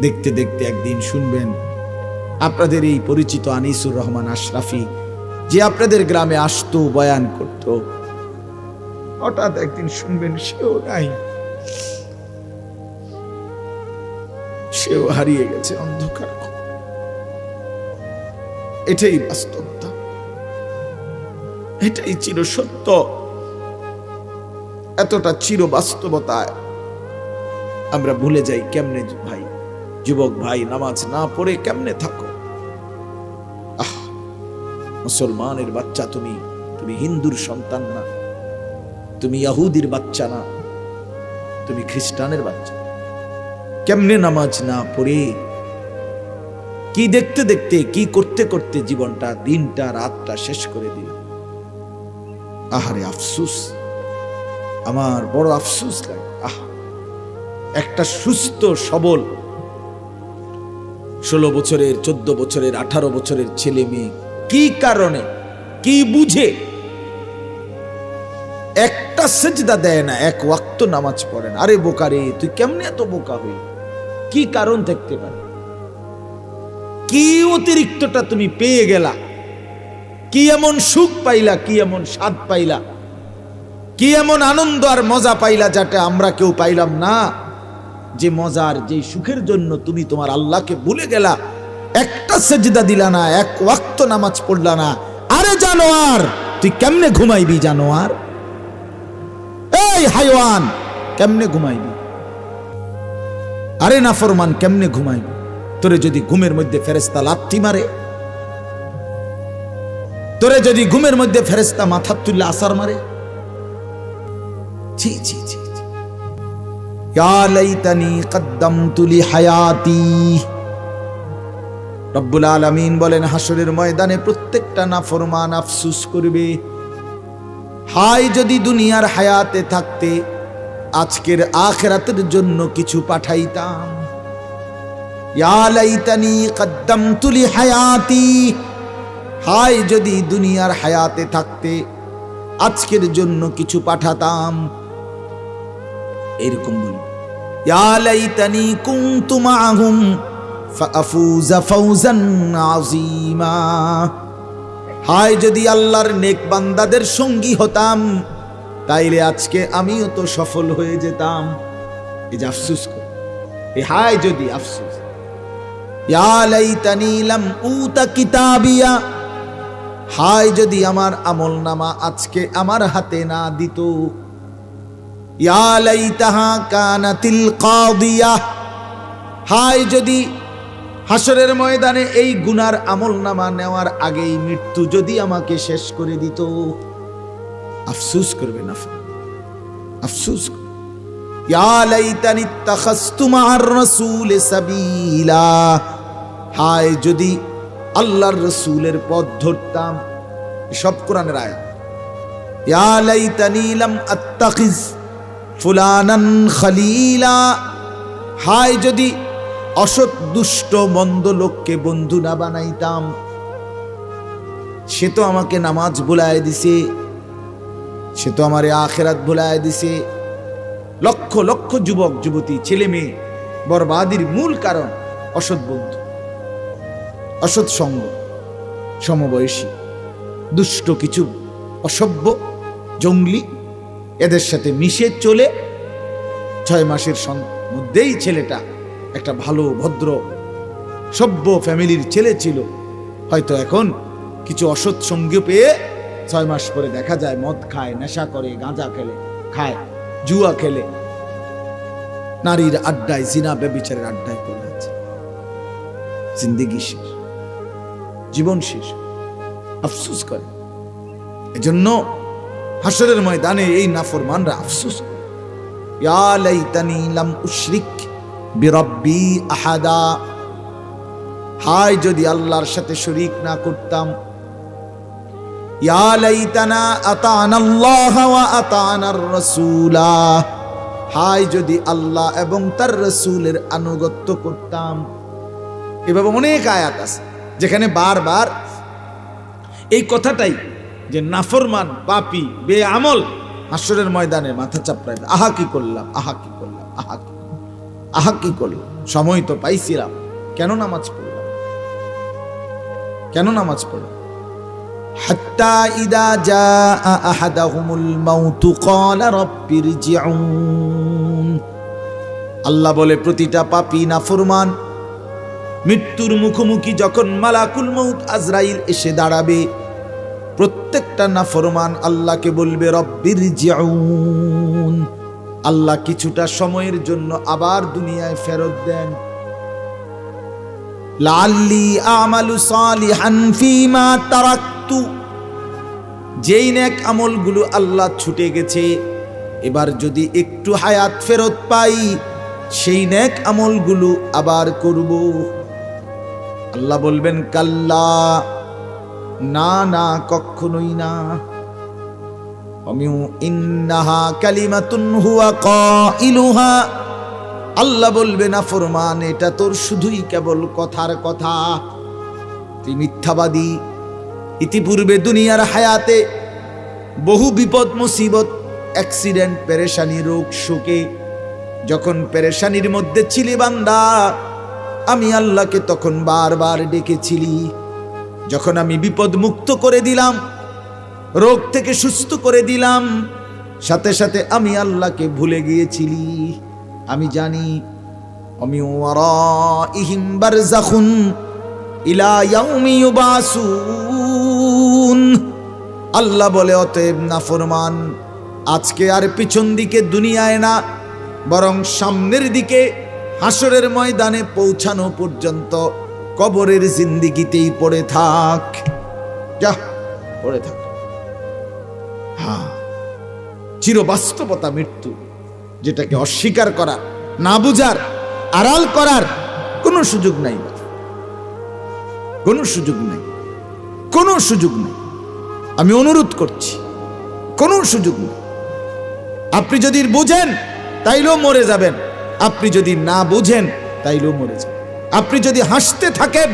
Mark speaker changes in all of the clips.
Speaker 1: দেখতে দেখতে একদিন শুনবেন, আপনাদের এই পরিচিত আনিসুর রহমান আশরাফি যে আপনাদের গ্রামে আসতো, বয়ান করত। হঠাৎ একদিন শুনবেন, সেও নাই। সেও হারিয়ে গেছে অন্ধকার এটাই বাস্তবতা। এটাই চির সত্য। এতটা চির বাস্তবতায় আমরা ভুলে যাই কেমনে ভাই। যুবক ভাই, নামাজ না পড়ে কেমনে থাকো? আহ, মুসলমানের বাচ্চা তুমি তুমি হিন্দুর সন্তান না। তুমি ইয়াহুদির বাচ্চা না। তুমি খ্রিস্টানের বাচ্চা। কেমনে নামাজ না পড়ে? কি দেখতে দেখতে, কি করতে করতে জীবনটা, দিনটা, রাতটা শেষ করে দিল। আহারে আফসুস, আমার বড় আফসুস লাগে। আহ, একটা সুস্থ, সবল ষোলো বছরের, চোদ্দ বছরের, আঠারো বছরের ছেলে মেয়ে। কি কারণে? কি বুঝে? একটা সেজদা দেয় না, এক ওয়াক্ত নামাজ পড়ে না। আরে বোকারে তুই কেমনে এত বোকা হই কি কারণ থাকতে পারে? কি অতিরিক্তটা তুমি পেয়ে গেলা? কি এমন সুখ পাইলা, কি এমন স্বাদ পাইলা? কি এমন আনন্দ আর মজা পাইলা যাটা আমরা কেউ পাইলাম না? যে মজার, যে সুখের জন্য তুমি তোমার আল্লাহকে ভুলে গেলা, একটা সেজদা দিলা না, এক ওয়াক্ত নামাজ পড়লা না। আরে জানোয়ার, তুই কেমনে ঘুমাইবি জানোয়ার? এই হাইওয়ান, কেমনে ঘুমাইবি? আরে নাফরমান, কেমনে ঘুমাইবি? তোরে যদি ঘুমের মধ্যে ফেরেস্তা লাথি মারে, তোরে যদি ঘুমের মধ্যে ফেরেস্তা মাথা তুললে আসার মারে, ছি ছি ছি। রব্বুল আলামিন বলেন হাসরের ময়দানে প্রত্যেকটা নাফরমান আফসুস করবে। হাই যদি দুনিয়ার হায়াতে থাকতে, আজকের আখেরাতের জন্য কিছু পাঠাইতাম। লিহায়াতি। হাই যদি দুনিয়ার হায়াতে থাকতে, আজকের জন্য কিছু পাঠাতাম। এরকম বলি হায়, যদি আল্লাহর নেক বান্দাদের সঙ্গী হতাম, তাইলে আজকে আমিও তো সফল হয়ে যেতাম। এই যে আফসুস এ হায়, যদি আফসুস। হায়, যদি আমার আমল নামা আজকে আমার হাতে না দিত কানাতিল হায়, যদি হাসরের ময়দানে এই গুনার আমল নামা নেওয়ার আগেই মৃত্যু যদি আমাকে শেষ করে দিত, আফসুস করবে না। আফসুস হায়, যদি আল্লাহর রসুলের পথ ধরতাম। সব কোরআনের লাম আত্তাখিজ। ফুলানান খালিলা। হায়, যদি অসৎ, দুষ্ট, মন্দ লোককে বন্ধু না বানাইতাম, সে তো আমাকে নামাজ ভুলায় দিছে, সে তো আমার আখেরাত ভুলায় দিছে। লক্ষ লক্ষ যুবক, যুবতী, ছেলে মেয়ে, বরবাদির মূল কারণ অসৎ বন্ধু, অসৎ সঙ্গ, সমবয়সী, দুষ্ট কিছু অসভ্য, জঙ্গলি এদের সাথে মিশে চলে ছয় মাসের মধ্যেই ছেলেটা একটা ভালো, ভদ্র, সভ্য ফ্যামিলির ছেলে ছিল। হয়তো এখন কিছু অসৎ সঙ্গী পেয়ে ছয় মাস পরে দেখা যায়, মদ খায়, নেশা করে, গাঁজা খেলে, খায়, জুয়া খেলে। নারীর আড্ডায়, জিনা বেবিচারের আড্ডায় পড়ে আছে। জিন্দিগি শেষ। জীবন শেষ। আফসুস করে। এজন্য হাসরের ময়দানে এই নাফরমানরা আফসুস লাম উশরিক বিরব্বি আহাদা। হায়, যদি আল্লাহর সাথে শরীক না করতাম। হায়, যদি আল্লাহ এবং তার রসুলের আনুগত্য করতাম। এভাবে অনেক আয়াত আছে, যেখানে বারবার এই কথাটাই যে নাফরমান, পাপি বে আমল হাসরের ময়দানে মাথা চাপড়াইবে। আহা কি করলাম, আহা কি করলাম, আহা কি আহা কি করল সময় তো পাইছিলাম। কেন নামাজ পড়লাম? কেন নামাজ পড়লাম? আল্লাহ বলে, প্রতিটা পাপী নাফরমান। মৃত্যুর মুখোমুখি যখন মালাকুল মৌত আজরাইল এসে দাঁড়াবে প্রত্যেকটা নাফরমান আল্লাহকে বলবে, রব্বির জিউন। আল্লাহ কিছুটা সময়ের জন্য আবার দুনিয়ায় ফেরত দেন। লাল্লি আমালু সালিহান ফিমা তারাক্তু। যেই নেক আমলগুলো আল্লাহ ছুটে গেছে, এবার যদি একটু হায়াত ফেরত পাই, সেই নেক আমলগুলো আবার করব। আল্লাহ বলবেন, কাল্লা না না, কখনোই না। ইন্নাহা কালিমাতুন হুয়া কাইলুহা। আল্লাহ বলবে না ফরমান, এটা তোর শুধুই কেবল কথার কথা। তুই মিথ্যাবাদী। ইতিপূর্বে দুনিয়ার হায়াতে বহু বিপদ, মুসিবত, অ্যাক্সিডেন্ট, পেরেশানি, রোগ, শোকে, যখন পেরেশানির মধ্যে ছিলি বান্দা, আমি আল্লাহকে তখন বারবার ডেকেছিলি। যখন আমি বিপদ মুক্ত করে দিলাম, রোগ থেকে সুস্থ করে দিলাম, সাথে সাথে আমি আল্লাহকে ভুলে গিয়েছিলি। আমি জানি আমি আল্লাহ বলে, অতএব নাফরমান, আজকে আর পিছন দিকে দুনিয়ায় না, বরং সামনের দিকে হাসরের ময়দানে পৌঁছানো পর্যন্ত কবরের জিন্দিগিতেই পড়ে থাক। যা, পড়ে থাক। হ্যাঁ চিরবাস্তবতা মৃত্যু, যেটাকে অস্বীকার করা না বুঝার, আড়াল করার কোনো সুযোগ নাই কোনো সুযোগ নাই। কোনো সুযোগ নেই। আমি অনুরোধ করছি, কোনো সুযোগ নেই। আপনি যদি বোঝেন, তাইলেও মরে যাবেন। আপনি যদি না বোঝেন, তাইলেও মরে যাবেন। আপনি যদি হাসতে থাকেন,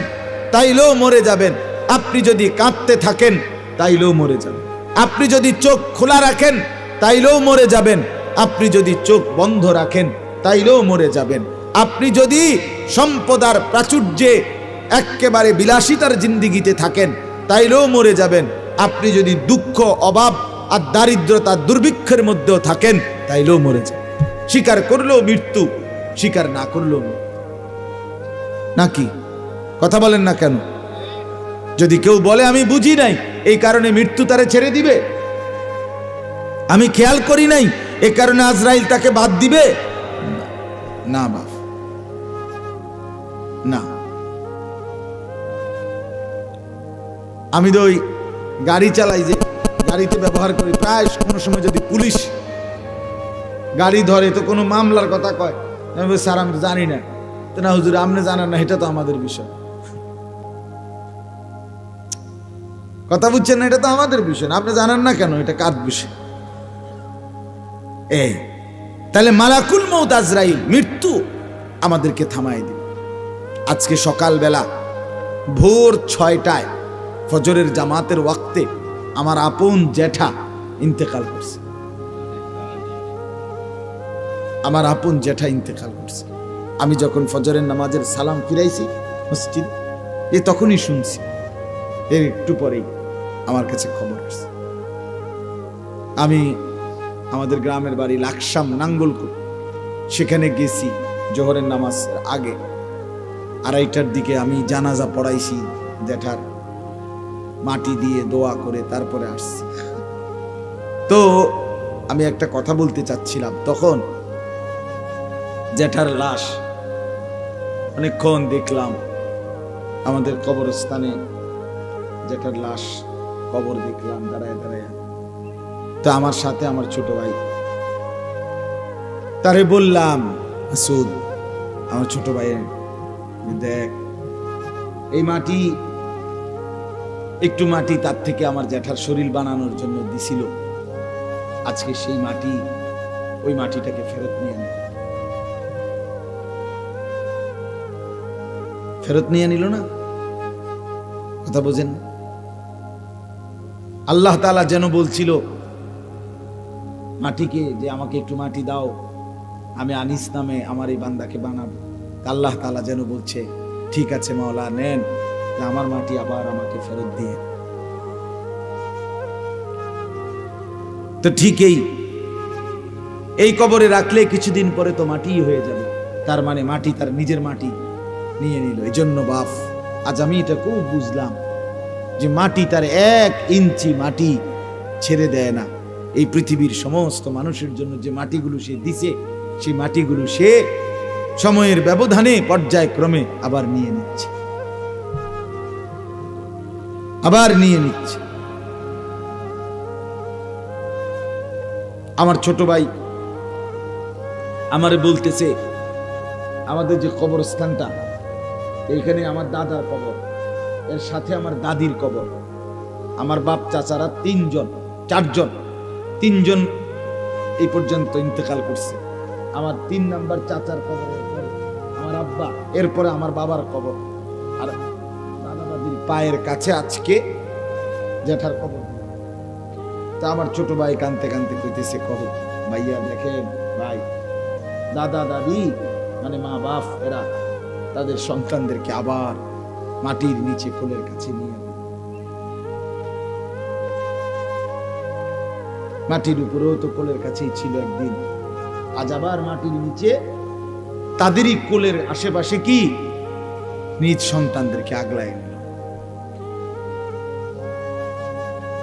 Speaker 1: তাইলেও মরে যাবেন। আপনি যদি কাঁদতে থাকেন, তাইলেও মরে যাবেন। আপনি যদি চোখ খোলা রাখেন, তাইলেও মরে যাবেন। আপনি যদি চোখ বন্ধ রাখেন, তাইলেও মরে যাবেন। আপনি যদি সম্পদার প্রাচুর্যে একেবারে বিলাসিতার জিন্দিগিতে থাকেন, তাইলেও মরে যাবেন। আপনি যদি দুঃখ, অভাব আর দারিদ্রতা দুর্ভিক্ষের মধ্যেও থাকেন, তাইলেও মরে যাবেন। স্বীকার করলেও মৃত্যু, স্বীকার না করলেও মৃত্যু। নাকি? কথা বলেন না কেন? যদি কেউ বলে, আমি বুঝি নাই, এই কারণে মৃত্যু তারে ছেড়ে দিবে। আমি খেয়াল করি নাই, এ কারণে আজরাইল তাকে বাদ দিবে? না বাপ না। আমি তো ওই গাড়ি চালাই যে, গাড়িতে ব্যবহার করি। প্রায় কোনো সময় যদি পুলিশ গাড়ি ধরে, তো কোনো মামলার কথা কয়। আমি স্যার, আমি জানি না। না, হুজুর, আপনি জানেন না, এটা তো আমাদের বিষয়। কথা বুঝছেন না, এটা তো আমাদের বিষয় না। আপনি জানেন না কেন, এটা কার বিষয়? এই, তাহলে মালাকুল মৌত আজরাইল, মৃত্যু আমাদেরকে থামাই দিবে আজকে সকালবেলা ভোর ছয়টায় ফজরের জামাতের ওয়াক্তে আমার আপন জ্যাঠা ইন্তেকাল করছে। আমার আপন জ্যাঠা ইন্তেকাল করছে। আমি যখন ফজরের নামাজের সালাম ফিরাইছি মসজিদ, এ তখনই শুনছি। এর একটু পরেই আমার কাছে খবর আসছে। আমি আমাদের গ্রামের বাড়ি লাকসাম নাঙ্গলকোট সেখানে গেছি জোহরের নামাজ আগে। আড়াইটার দিকে আমি জানাজা পড়াইছি জ্যাঠার। মাটি দিয়ে দোয়া করে তারপরে আসছি। তো আমি একটা কথা বলতে চাচ্ছিলাম। তখন জ্যাঠার লাশ অনেকক্ষণ দেখলাম আমাদের কবরস্থানে জ্যাঠার লাশ কবর দেখলাম, দাঁড়ায় দাঁড়ায়। তো আমার সাথে আমার ছোট ভাই। তারে বললাম সুদ আমার ছোট ভাইয়ের দেখ, এই মাটি একটু মাটি তার থেকে আমার জ্যাঠার শরীর বানানোর জন্য দিছিল। আজকে সেই মাটি, ওই মাটিটাকে ফেরত নিয়ে নিল ফেরত নিয়ে নিল না? কথা বোঝেন আল্লাহ তালা যেন বলছিল, মাটিকে যে আমাকে একটু মাটি দাও, আমি আনিস নামে আমার এই বান্দাকে বানাবো। আল্লাহ তালা যেন বলছে, ঠিক আছে মাওলা, নেন। আমার মাটি আবার আমাকে ফেরত দিয়ে। তো ঠিকই এই কবরে রাখলে কিছুদিন পরে তো মাটিই হয়ে যাবে। তার মানে মাটি তার নিজের মাটি। নিয়ে নিল। এই জন্য বাপ, আজ আমি এটা খুব বুঝলাম যে মাটি তার এক ইঞ্চি মাটি ছেড়ে দেয় না। এই পৃথিবীর সমস্ত মানুষের জন্য যে মাটিগুলো সে দিছে, সেই মাটিগুলো সে সময়ের ব্যবধানে পর্যায়ক্রমে আবার নিয়ে নিচ্ছে। আবার নিয়ে নিচ্ছে। আমার ছোট ভাই আমারে বলতেছে, আমাদের যে কবরস্থানটা এইখানে আমার দাদার কবর, এর সাথে আমার দাদির কবর, আমার বাপ চাচারা তিনজন, চারজন, তিনজন এই পর্যন্ত ইন্তেকাল করছে। আমার তিন নাম্বার চাচার কবর, আমার আব্বা, এরপরে আমার বাবার কবর, আর দাদা দাদির পায়ের কাছে আজকে জেঠার কবর। তা আমার ছোট ভাই কানতে কানতে কইতেছে, কবর, ভাইয়া দেখেন, ভাই দাদা দাদি মানে মা বাপ এরা তাদের সন্তানদেরকে আবার মাটির নিচে কোলের কাছে নিয়ে মাটির উপরেও তো কোলের কাছেই ছিল একদিন। আজ আবার মাটির নিচে তাদেরই কোলের আশেপাশে কি? নিজ সন্তানদেরকে আগলায় নিল।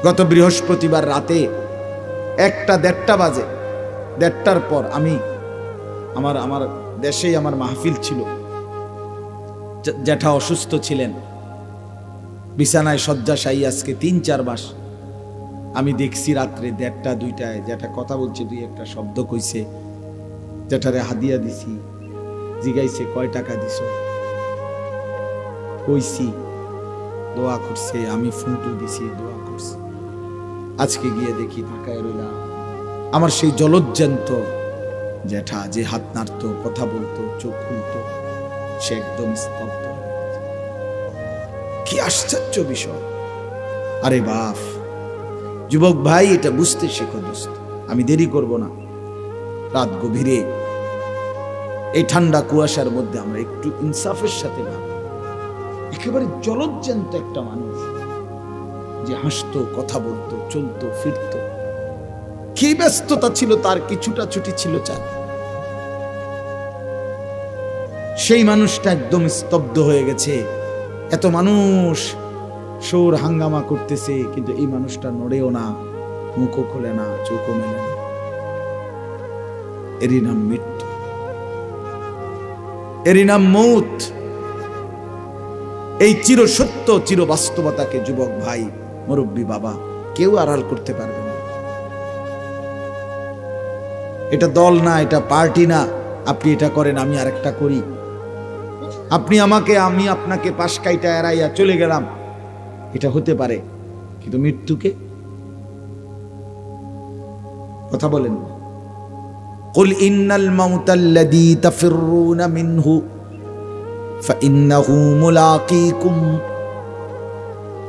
Speaker 1: গত বৃহস্পতিবার রাতে একটা দেড়টা বাজে, দেড়টার পর আমি আমার আমার দেশেই আমার মাহফিল ছিল। জ্যাঠা অসুস্থ ছিলেন। বিছানায় শয্যাশায়ী আজকে তিন চার মাস। আমি দেখছি রাত্রে দেড়টা, দুইটায়। জ্যাঠা কথা বলছে, দুই একটা শব্দ কইছে। যেটারে হাদিয়া দিছি। জিগাইছে, কয় টাকা দিছ? কইছি, দোয়া করছে, আমি ফুটু দিছি, দোয়া করছি। আজকে গিয়ে দেখি ঢাকায় রইলাম। আমার সেই জলজ্জান্ত জ্যাঠা যে হাত নাড়তো, কথা বলতো, চোখ খুলতো। সে একদম স্তব্ধ কি আশ্চর্য বিষয়। আরে বাপ যুবক ভাই, এটা বুঝতে শেখো দোস্ত, আমি দেরি করব না। রাত গভীরে এই ঠান্ডা কুয়াশার মধ্যে আমরা একটু ইনসাফের সাথে ভাব। একেবারে জলজ্জান্ত একটা মানুষ যে হাসতো, কথা বলতো, চলতো, ফিরতো। কি ব্যস্ততা ছিল, তার কিছুটা ছুটি ছিল চার সেই মানুষটা একদম স্তব্ধ হয়ে গেছে। এত মানুষ সোর হাঙ্গামা করতেছে, কিন্তু এই মানুষটা নড়েও না, মুখও খোলে না, চোখও মেলে না। এরই নাম মৃত্যু। এরই নাম মৌত। এই চির সত্য, চির বাস্তবতাকে যুবক ভাই, মুরব্বী বাবা, কেউ আড়াল করতে পারবে না। এটা দল না, এটা পার্টি না, আপনি এটা করেন, আমি আরেকটা করি। আপনি আমাকে আমি আপনাকে পাশ কাইটা এড়াইয়া চলে গেলাম এটা হতে পারে কিন্তু মৃত্যুকে কথা বলেন قل إن الموت الذي تفرون منه فإنه ملاقيكم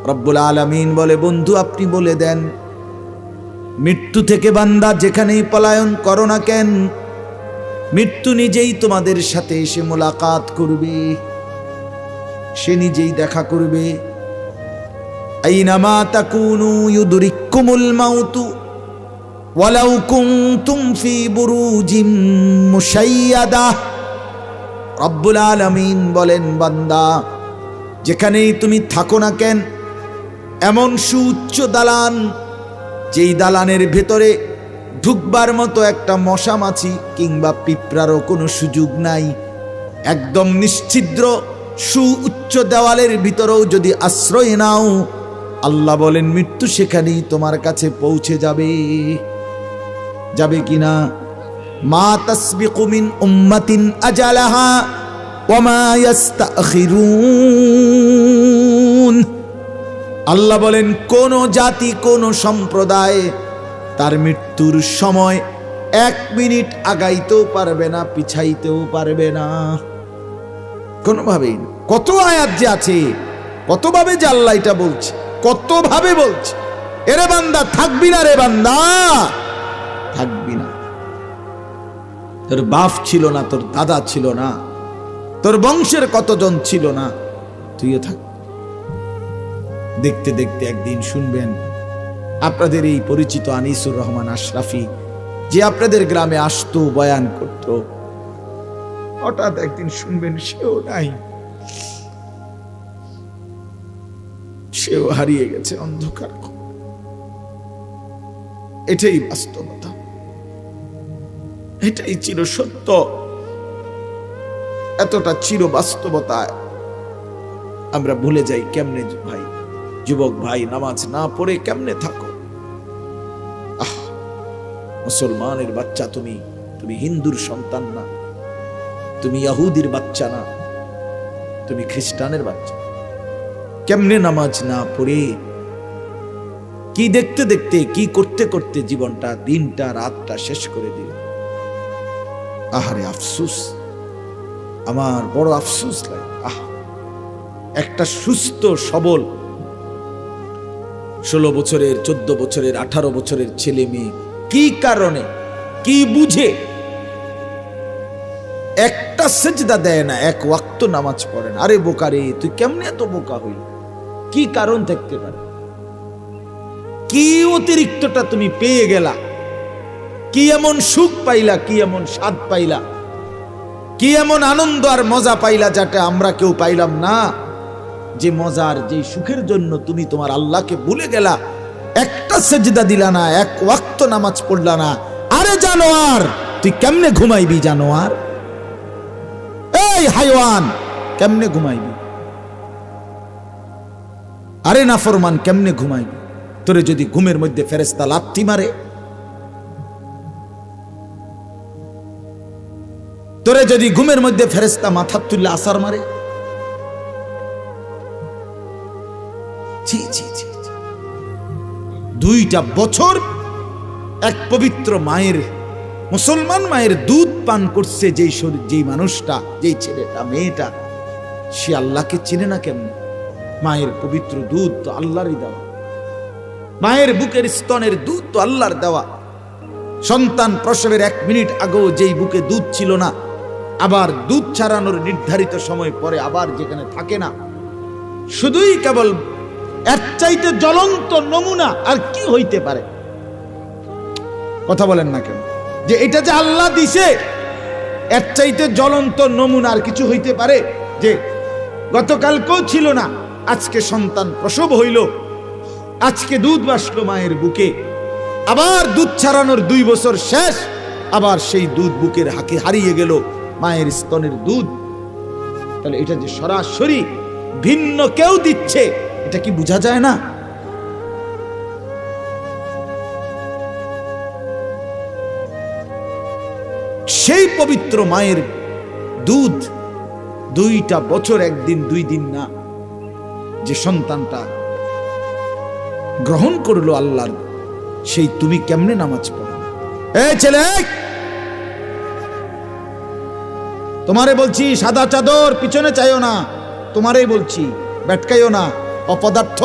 Speaker 1: রব্বুল আলামিন বলে বন্ধু আপনি বলে দেন মৃত্যু থেকে বান্দা যেখানেই পলায়ন করো না কেন মৃত্যু নিজেই তোমাদের সাথে এসে মোলাকাত করবে। সে নিজেই দেখা করবে। মাউতু ওয়ালাউ কুনতুম ফি বুরুজিম মুশাইয়াদা। রব্বুল আলামিন বলেন, বান্দা, যেখানেই তুমি থাকো না কেন, এমন সুউচ্চ দালান, যেই দালানের ভেতরে ঢুকবার মতো একটা মশা মাছি কিংবা পিঁপড়ারও কোনো সুযোগ নাই। একদম নিশ্ছিদ্র, সুউচ্চ দেওয়ালের ভিতরেও যদি আশ্রয় নাও, আল্লাহ বলেন, মৃত্যু সেখানেই তোমার কাছে পৌঁছে যাবে। যাবে কিনা মা তাসবিকু মিন উম্মাতিন আজালাহা আল্লাহ বলেন, কোন জাতি, কোন সম্প্রদায় তার মৃত্যুর সময় এক মিনিট আগাইতেও পারবে না, পিছাইতেও পারবে না। কোনোভাবেই কত আয়াত যে আছে, কতভাবে যে আল্লাহ এটা বলছে, কতভাবে বলছে। এরে বান্দা, থাকবি না রে বান্দা। থাকবি না। তোর বাপ ছিল না, তোর দাদা ছিল না, তোর বংশের কতজন ছিল না, তুইও থাক। দেখতে দেখতে একদিন শুনবেন আপনাদের এই পরিচিত আনিসুর রহমান আশরাফি যে আপনাদের গ্রামে আসতো, বয়ান করত, হঠাৎ একদিন শুনবেন সেও নাই। সেও হারিয়ে গেছে অন্ধকার এটাই বাস্তবতা। এটাই চির সত্য। এতটা চির বাস্তবতায় আমরা ভুলে যাই কেমনে ভাই, যুবক ভাই, নামাজ না পড়ে কেমনে থাকো? মুসলমানের বাচ্চা তুমি তুমি হিন্দুর সন্তান না, তুমি ইয়াহুদির বাচ্চা না, তুমি খ্রিস্টানের বাচ্চা। কেমনে নামাজ না পড়ে? কি দেখতে দেখতে, কি করতে করতে জীবনটা, দিনটা, রাতটা শেষ করে দিল। আহারে আফসুস, আমার বড় আফসুস লাগে। আহ, একটা সুস্থ, সবল, ষোলো বছরের, চোদ্দ বছরের, আঠারো বছরের ছেলে মেয়ে কি কারণে, কি বুঝে? একটা সেজদা দেয় না, এক ওয়াক্ত নামাজ পড়ে না। আরে বোকা রে, তুই কেমনে এত বোকা হই কি কারণ থাকতে পারে? কি অতিরিক্তটা তুমি পেয়ে গেলা? কি এমন সুখ পাইলা, কি এমন স্বাদ পাইলা? কি এমন আনন্দ আর মজা পাইলা যাতে আমরা কেউ পাইলাম না? যে মজার, যে সুখের জন্য তুমি তোমার আল্লাহকে ভুলে গেলা সেজদা দিলা না এক ওয়াক্ত নামাজ পড়লা না। আরে জানোয়ার তুই কেমনে ঘুমাইবি জানোয়ার? এই হাইওয়ান কেমনে ঘুমাইবি? আরে না ফরমান কেমনে ঘুমাইবি? তোরে যদি ঘুমের মধ্যে ফেরেস্তা লাত্তি মারে। তোরে যদি ঘুমের মধ্যে ফেরেস্তা মাথা তুললে আসার মারে। ছি, ছি, ছি। দুইটা বছর এক পবিত্র মায়ের, মুসলমান মায়ের দুধ পান করছে যেই শরীর, যেই মানুষটা, যেই ছেলেটা, মেয়েটা। সে আল্লাহকে চিনে না কেমন? মায়ের পবিত্র দুধ তো আল্লাহরই দেওয়া। মায়ের বুকের স্তনের দুধ তো আল্লাহর দেওয়া। সন্তান প্রসবের এক মিনিট আগেও যেই বুকে দুধ ছিল না, আবার দুধ ছাড়ানোর নির্ধারিত সময় পরে আবার যেখানে থাকে না, শুধুই কেবল এর চাইতে জ্বলন্ত নমুনা আর কি হইতে পারে? কথা বলেন না কেন? যে এটা যে আল্লাহ দিছে, এর চাইতে জ্বলন্ত নমুনা আর কিছু হইতে পারে? যে গতকালকেও ছিল না, আজকে সন্তান প্রসব হইল, আজকে দুধ বাসলো মায়ের বুকে, আবার দুধ ছাড়ানোর দুই বছর শেষ, আবার সেই দুধ বুকের হাকে হারিয়ে গেল মায়ের স্তনের দুধ। তাহলে এটা যে সরাসরি ভিন্ন কেউ দিচ্ছে এটা কি বোঝা যায় না? সেই পবিত্র মায়ের দুধ দুইটা বছর একদিন, দুই দিন না, যে সন্তানটা গ্রহণ করল আল্লাহর, সেই তুমি কেমনে নামাজ পড়ো? এ ছেলে! তোমারে বলছি, সাদা চাদর, পিছনে চাইও না। তোমারই বলছি ব্যাটকাইও না। অপদার্থ।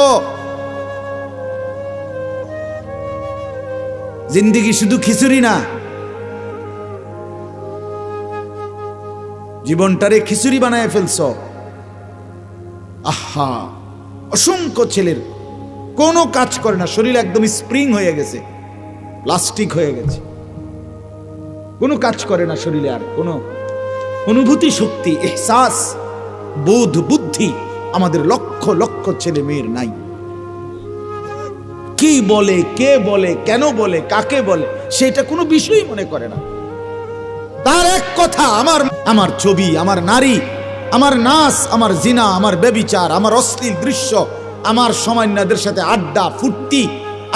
Speaker 1: জিন্দিগি শুধু খিচুড়ি না। জীবনটারে খিচুড়ি বানায় ফেলছ। আহা, অসংখ্য ছেলের। কোনো কাজ করে না, শরীর একদম স্প্রিং হয়ে গেছে, প্লাস্টিক হয়ে গেছে। কোনো কাজ করে না শরীরে আর, কোনো অনুভূতি শক্তি, এহসাস, বোধ, বুদ্ধি। আমাদের লক্ষ লক্ষ ছেলে মেয়ের নাই। কি বলে, কে বলে, কেন বলে, কাকে বলে, সেটা কোনো বিষয়ই মনে করে না। তার এক কথা, আমার আমার ছবি, আমার নারী, আমার নাচ আমার জিনা, আমার বেবিচার আমার অশ্লীল দৃশ্য, আমার সমান্যদের সাথে আড্ডা, ফুর্তি,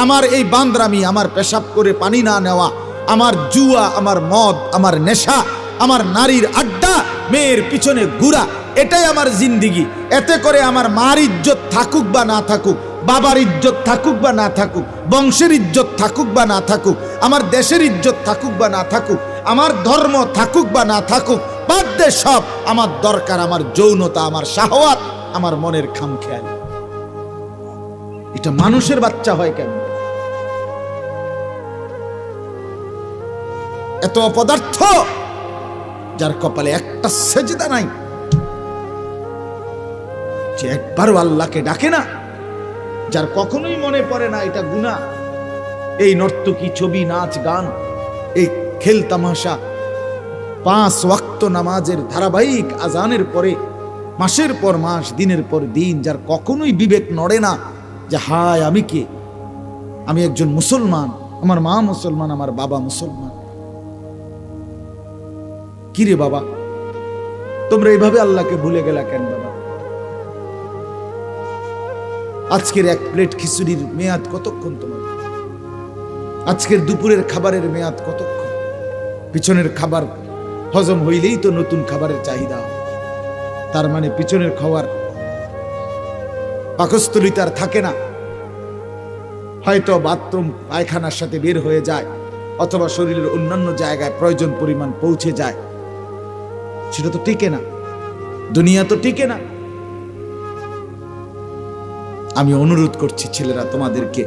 Speaker 1: আমার এই বান্দ্রামি, আমার পেশাব করে পানি না নেওয়া, আমার জুয়া, আমার মদ, আমার নেশা, আমার নারীর আড্ডা মেয়ের পিছনে ঘুরা এটাই আমার জিন্দিগি। এতে করে আমার মার ইজ্জত থাকুক বা না থাকুক, বাবার ইজ্জত থাকুক বা না থাকুক, বংশের ইজ্জত থাকুক বা না থাকুক, আমার দেশের ইজ্জত থাকুক বা না থাকুক, আমার ধর্ম থাকুক বা না থাকুক, বাদ দে সব আমার দরকার, আমার যৌনতা, আমার শাহওয়াত, আমার মনের খাম খেয়াল এটা মানুষের বাচ্চা হয় কেন? এত অপদার্থ! যার কপালে একটা সেজদা নাই। যে একবারও আল্লাহকে ডাকে না, যার কখনোই মনে পড়ে না এটা গুণা এই নর্তকী ছবি, নাচ, গান, এই খেল তামাশা, পাঁচ ওয়াক্ত নামাজের ধারাবাহিক আজানের পরে, মাসের পর মাস, দিনের পর দিন, যার কখনোই বিবেক নড়ে না যে, হায়, আমি কে? আমি একজন মুসলমান, আমার মা মুসলমান, আমার বাবা মুসলমান। কিরে বাবা? তোমরা এইভাবে আল্লাহকে ভুলে গেলা কেন বাবা? আজকের এক প্লেট খিচুড়ির মেয়াদ কতক্ষণ তোমার? আজকের দুপুরের খাবারের মেয়াদ কতক্ষণ? পিছনের খাবার হজম হইলেই তো নতুন খাবারের চাহিদা। তার মানে পিছনের খাবার পাকস্থলী তার থাকে না। হয়তো বাথরুম, পায়খানার সাথে বের হয়ে যায়, অথবা শরীরের অন্যান্য জায়গায় প্রয়োজন পরিমাণ পৌঁছে যায়। সেটা তো টিকে না। দুনিয়া তো টিকে না। আমি অনুরোধ করছি ছেলেরা তোমাদেরকে,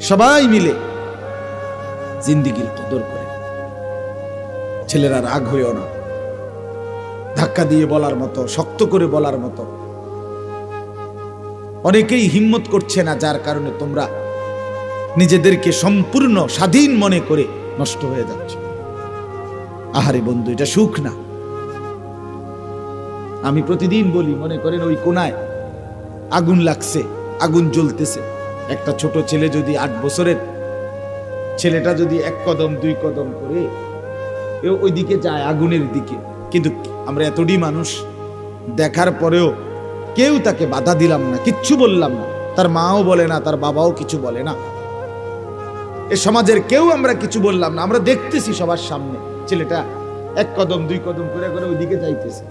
Speaker 1: সবাই মিলে জিন্দিগির কদর করে। ছেলেরা রাগ হইও না। ধাক্কা দিয়ে বলার মতো, শক্ত করে বলার মতো। অনেকেই হিম্মত করছে না যার কারণে তোমরা নিজেদেরকে সম্পূর্ণ স্বাধীন মনে করে নষ্ট হয়ে যাচ্ছ। আহারে বন্ধু, এটা সুখ না। আমি প্রতিদিন বলি, মনে করেন ওই কোনায় আগুন লাগছে, আগুন জ্বলতেছে। একটা ছোট ছেলে যদি আট বছরের, ছেলেটা যদি এক কদম, দুই কদম করে ওইদিকে যায় আগুনের দিকে। কিন্তু আমরা এতটি মানুষ, দেখার পরেও কেউ তাকে বাধা দিলাম না, কিচ্ছু বললাম না। তার মাও বলে না, তার বাবাও কিছু বলে না। এ সমাজের কেউ আমরা কিছু বললাম না, আমরা দেখতেছি সবার সামনে। ছেলেটা এক কদম, দুই কদম করে করে ওইদিকে যাইতেছে।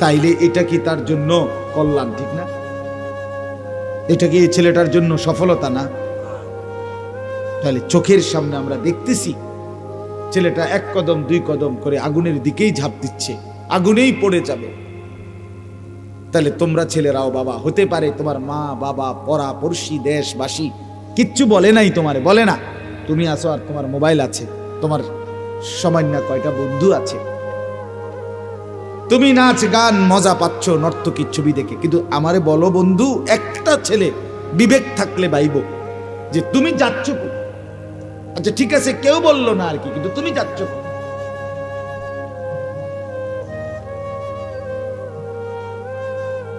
Speaker 1: তাইলে এটা কি তার জন্য কল্যাণ, ঠিক না? এটা কি এই ছেলেটার জন্য সফলতা না? তাহলে চোখের সামনে আমরা দেখতেছি, ছেলেটা এক কদম, দুই কদম করে আগুনের দিকেই ঝাঁপ দিচ্ছে, আগুনেই পড়ে যাবে। তাহলে তোমরা ছেলেরাও বাবা, হতে পারে তোমার মা, বাবা পড়া পড়শি, দেশবাসী, কিচ্ছু বলে নাই তোমারে, বলে না। তুমি আসো আর তোমার মোবাইল আছে, তোমার সামান্য কয়টা বন্ধু আছে? তুমি নাচ, গান, মজা পাচ্ছ নর্তকীর ছবি দেখে। কিন্তু আমারে বলো বন্ধু, একটা ছেলে বিবেক থাকলে বাইব যে তুমি যাচ্ছ আচ্ছা ঠিক আছে, কেউ বলল না আর কি, কিন্তু তুমি যাচ্ছ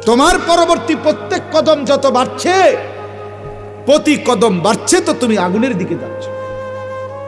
Speaker 1: তোমার পরবর্তী প্রত্যেক কদম যত বাড়ছে, প্রতি কদম বাড়ছে তো তুমি আগুনের দিকে যাচ্ছ।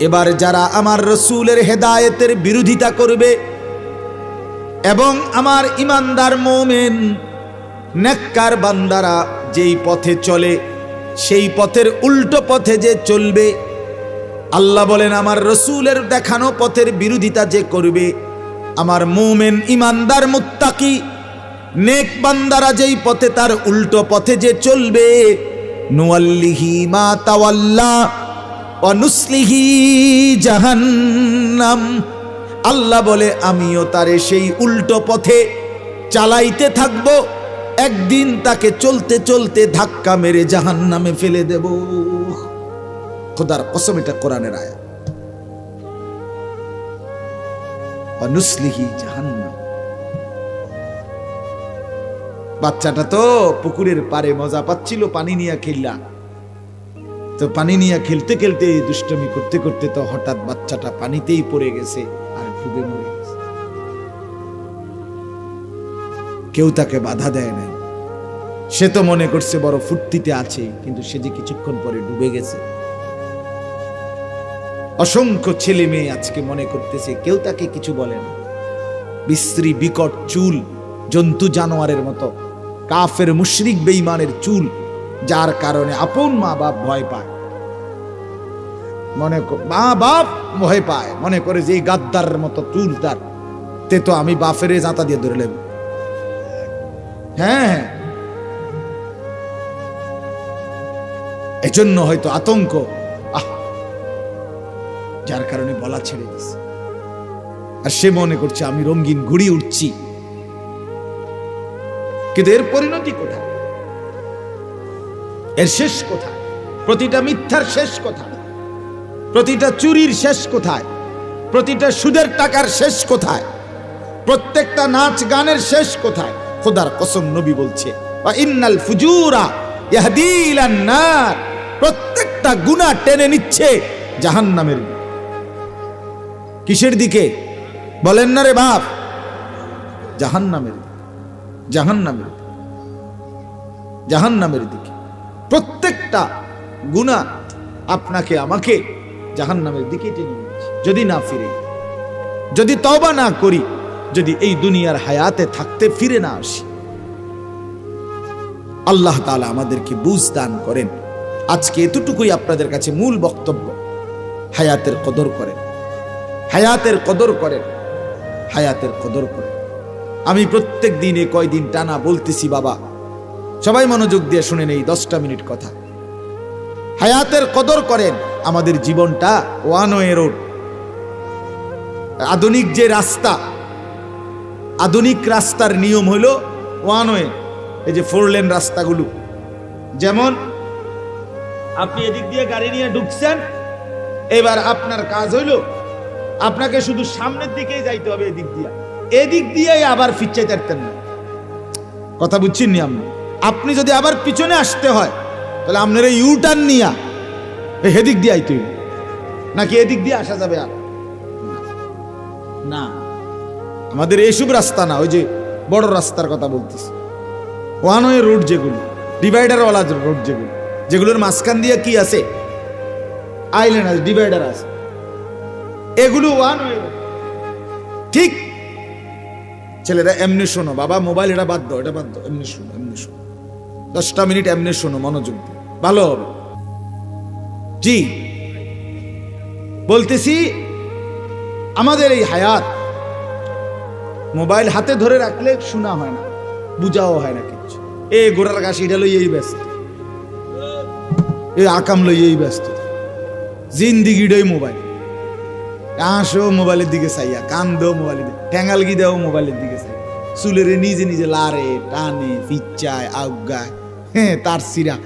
Speaker 1: এবার যারা আমার রসুলের হেদায়েতের বিরোধিতা করবে এবং আমার ইমানদার মোমেন, নেককার বান্দারা যেই পথে চলে, সেই পথের উল্টো পথে যে চলবে, আল্লাহ বলেন, আমার রসুলের দেখানো পথের বিরোধিতা যে করবে, আমার মোমেন, ইমানদার মুত্তাকি, নেক বান্দারা যেই পথে তার উল্টো পথে যে চলবে, নুয়াল্লিহি মা তাওয়াল্লা অনুসলিহি জাহান্নাম। আল্লাহ বলে, আমিও তারে সেই উল্টো পথে চালাইতে থাকব। একদিন তাকে চলতে চলতে ধাক্কা মেরে জাহান নামে ফেলে দেব। খোদার কসম, এটা কোরআনের আয়া অনুসলিহি জাহান্নাম। বাচ্চাটা তো পুকুরের পারে মজা পাচ্ছিল, পানি নিয়ে খেললা তো পানি নিয়ে খেলতে খেলতে দুষ্টমি করতে করতে তো হঠাৎ বাচ্চাটা পানিতেই পড়ে গেছে আর ডুবে মরে গেছে। কেউ তাকে বাধা দেয় নাই। সে তো মনে করছে বড় ফুর্তিতে আছে, কিন্তু সে যে কিছুক্ষণ পরে ডুবে গেছে। অসংখ্য ছেলে মেয়ে আজকে মনে করতেছে, কেউ তাকে কিছু বলে না। বিশ্রী, বিকট চুল, জন্তু জানোয়ারের মতো, কাফের, মুশরিক, বেঈমানের চুল যার কারণে আপন মা বাপ ভয় পায়। মনে মা বাপ ভয় পায়। মনে করে যে গাদ্দার মতো চুল তার তে তো আমি বাপের জাতা দিয়ে ধরে নেব হ্যাঁ হ্যাঁ। এজন্য হয়তো আতঙ্ক। আহ! যার কারণে বলা ছেড়ে দিছে আর সে মনে করছে, আমি রঙিন ঘুড়ি উঠছি কিন্তু এর পরিণতি কোথায়? এর শেষ কোথায়? প্রতিটা মিথ্যার শেষ কোথায়? প্রতিটা চুরির শেষ কোথায়? প্রতিটা সুদের টাকার শেষ কোথায়? প্রত্যেকটা নাচ গানের শেষ কোথায়? খোদার কসম নবী বলছে ইন্নাল ফুজুরা প্রত্যেকটা গুনাহ টেনে নিচ্ছে জাহান্নামের দিকে। কিসের দিকে? বলেন না রে বাপ। জাহান্নামের দিকে। জাহান্নামের দিকে। জাহান্নামের দিকে। প্রত্যেকটা গুনাহ আপনাকে, আমাকে জাহান্নামের দিকে টেনে নিচ্ছে যদি না ফিরে, যদি তওবা না করি, যদি এই দুনিয়ার হায়াতে থাকতে ফিরে না আসি, আল্লাহ তাআলা আমাদেরকে বুঝ দান করেন। আজকে এতটুকুই আপনাদের কাছে মূল বক্তব্য। হায়াতের কদর করেন। হায়াতের কদর করেন। হায়াতের কদর করেন। আমি প্রত্যেক দিনে কয়দিন টানা বলতেছি, বাবা সবাই মনোযোগ দিয়ে শুনেন এই দশটা মিনিট কথা। হায়াতের কদর করেন আমাদের জীবনটা ওয়ান ওয়ে রোড। আধুনিক যে রাস্তা, আধুনিক রাস্তার নিয়ম হলো ওয়ান ওয়ে, এই যে ফোর লেন রাস্তাগুলো। যেমন, আপনি এদিক দিয়ে গাড়ি নিয়ে ঢুকছেন, এবার আপনার কাজ হইল আপনাকে শুধু সামনের দিকেই যাইতে হবে এদিক দিয়ে। এদিক দিয়েই আবার ফিরচাই পারতেন না। কথা বুঝছেন নি আপনি? আপনি যদি আবার পিছনে আসতে হয়, তাহলে আপনার এই ইউটার্ন নিয়া হেদিক দিয়ে আইতে। নাকি এদিক দিয়ে আসা যাবে আর? না। আমাদের এইসব রাস্তা না, ওই যে বড় রাস্তার কথা বলতেছি। ওয়ান ওয়ে রোড যেগুলো ডিভাইডারওয়ালা রোড যেগুলো, যেগুলোর মাঝখান দিয়ে কি আছে? আইল্যান্ড আছে ডিভাইডার আছে। এগুলো ওয়ান ওয়ে ঠিক। ছেলেরা, এমনি শোনো, বাবা মোবাইল এটা বাদ দাও, এটা বাদ দাও, এমনি শোনো এমনি শোনো। দশটা মিনিট এমনি শোনো, মনোযোগ ভালো হবে। জি। বলতেছি, আমাদের এই হায়াত মোবাইল হাতে ধরে রাখলে শোনা হয় না, বুঝাও হয় না কিছু এ গোড়ার ঘাস, এটা লই এই ব্যস্ত। এ আকাম লইয়েই ব্যস্ত। জিন্দিগিটাই মোবাইল। আসো মোবাইলের দিকে চাইয়া কান দেও মোবাইলের দিকে ঠ্যাঙ্গাল গি দেও মোবাইলের দিকে চাই চুলের নিজে নিজে লারে, টানে ফিচ্চায় আউগায়। হ্যাঁ তার সিরা